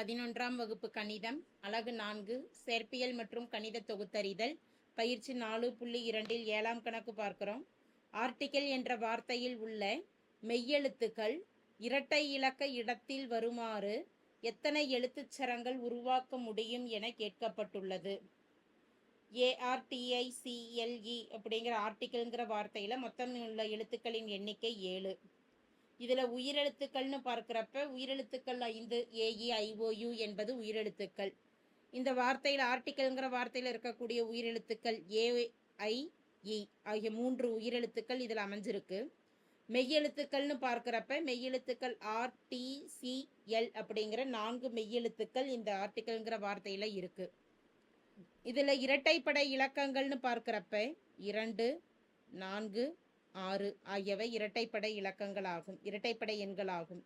பதினொன்றாம் வகுப்பு கணிதம் அலகு நான்கு சேர்ப்பியல் மற்றும் கணித தொகுத்தறிதல் பயிற்சி நாலு புள்ளி இரண்டில் ஏழாம் கணக்கு பார்க்கிறோம். ஆர்டிகிள் என்ற வார்த்தையில் உள்ள மெய்யெழுத்துக்கள் இரட்டை இலக்க இடத்தில் வருமாறு எத்தனை எழுத்துச் சரங்கள் உருவாக்க முடியும் என கேட்கப்பட்டுள்ளது. ஏஆர்டிஐசிஎல்இ அப்படிங்கிற ஆர்டிகிள்ங்கிற வார்த்தையில் மொத்தம் உள்ள எழுத்துக்களின் எண்ணிக்கை ஏழு. இதில் உயிரெழுத்துக்கள்னு பார்க்குறப்ப உயிரெழுத்துக்கள் ஐந்து ஏஇ ஐஓயு e, என்பது உயிரெழுத்துக்கள். இந்த வார்த்தையில் ஆர்டிக்கல்ங்கிற வார்த்தையில் இருக்கக்கூடிய உயிரெழுத்துக்கள் ஏஐஇ e ஆகிய மூன்று உயிரெழுத்துக்கள் இதில் அமைஞ்சிருக்கு. மெய்யெழுத்துக்கள்னு பார்க்குறப்ப மெய்யெழுத்துக்கள் ஆர்டிசிஎல் அப்படிங்கிற நான்கு மெய்யெழுத்துக்கள் இந்த ஆர்டிக்கல்ங்கிற வார்த்தையில் இருக்கு. இதில் இரட்டைப்படை இலக்கங்கள்னு பார்க்குறப்ப இரண்டு நான்கு ஆறு ஆகியவை இரட்டைப்படை இலக்கங்களாகும் இரட்டைப்படை எண்களாகும்.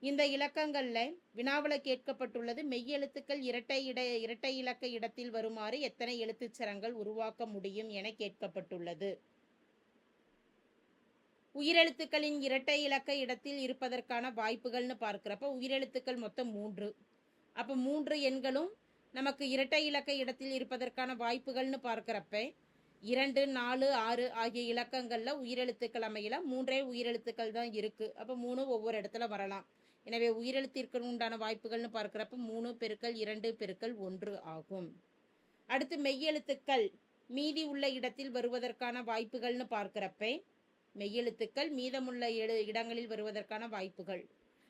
இந்த இலக்கங்களில் வினாவில் கேட்கப்பட்டுள்ளது மெய்யெழுத்துக்கள் இரட்டை இட இரட்டை இலக்க இடத்தில் வருமாறு எத்தனை எழுத்துச்சரங்கள் உருவாக்க முடியும் என கேட்கப்பட்டுள்ளது. உயிரெழுத்துக்களின் இரட்டை இலக்க இடத்தில் இருப்பதற்கான வாய்ப்புகள்னு பார்க்குறப்ப உயிரெழுத்துக்கள் மொத்தம் மூன்று. அப்போ மூன்று எண்களும் நமக்கு இரட்டை இலக்க இடத்தில் இருப்பதற்கான வாய்ப்புகள்னு பார்க்குறப்ப இரண்டு நாலு ஆறு ஆகிய இலக்கங்களில் உயிரெழுத்துக்கள் அமையல மூன்றே உயிரெழுத்துக்கள் தான் இருக்குது அப்போ மூணு ஒவ்வொரு இடத்துல வரலாம். எனவே உயிரெழுத்திற்கு உண்டான வாய்ப்புகள்னு பார்க்குறப்ப மூணு பெருக்கள் இரண்டு பெருக்கள் ஒன்று ஆகும். அடுத்து மெய்யெழுத்துக்கள் மீதி உள்ள இடத்தில் வருவதற்கான வாய்ப்புகள்னு பார்க்குறப்ப மெய்யெழுத்துக்கள் மீதமுள்ள இடங்களில் வருவதற்கான வாய்ப்புகள்.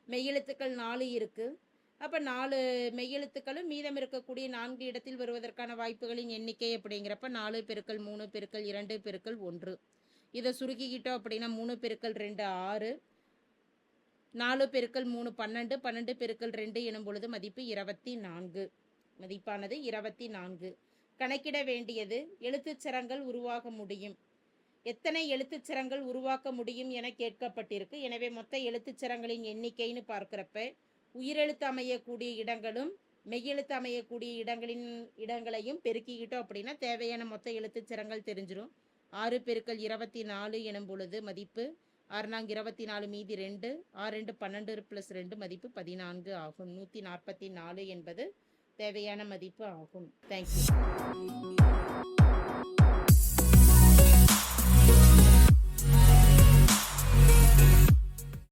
மெய்யெழுத்துக்கள் நாலு இருக்குது அப்போ நாலு மெய்யெழுத்துக்களும் மீதம் இருக்கக்கூடிய நான்கு இடத்தில் வருவதற்கான வாய்ப்புகளின் எண்ணிக்கை அப்படிங்கிறப்ப நாலு பெருக்கள் மூணு பெருக்கள் இரண்டு பெருக்கள் ஒன்று. இதை சுருக்கிக்கிட்டோம் அப்படின்னா மூணு பெருக்கள் ரெண்டு ஆறு நாலு பெருக்கள் மூணு பன்னெண்டு பன்னெண்டு பெருக்கள் ரெண்டு எனும் பொழுது மதிப்பு இருபத்தி நான்கு. மதிப்பானது இருபத்தி நான்கு. கணக்கிட வேண்டியது எழுத்துச்சரங்கள் உருவாக முடியும். எத்தனை எழுத்துச்சரங்கள் உருவாக்க முடியும் என கேட்கப்பட்டிருக்கு. எனவே மொத்த எழுத்துச்சரங்களின் எண்ணிக்கைன்னு பார்க்குறப்ப உயிரெழுத்து அமையக்கூடிய இடங்களும் மெய்யெழுத்து அமையக்கூடிய இடங்களின் இடங்களையும் பெருக்கிக்கிட்டோம் அப்படின்னா தேவையான மொத்த எழுத்துச்சரங்கள் தெரிஞ்சிடும் ஆறு பெருக்கல் இருபத்தி நாலு எனும் பொழுது மதிப்பு ஆறு நான்கு இருபத்தி நாலு மீதி ரெண்டு ஆறு ரெண்டு பன்னெண்டு ப்ளஸ் ரெண்டு மதிப்பு பதினான்கு ஆகும். நூற்றி நாற்பத்தி நாலு என்பது தேவையான மதிப்பு ஆகும். தேங்க்யூ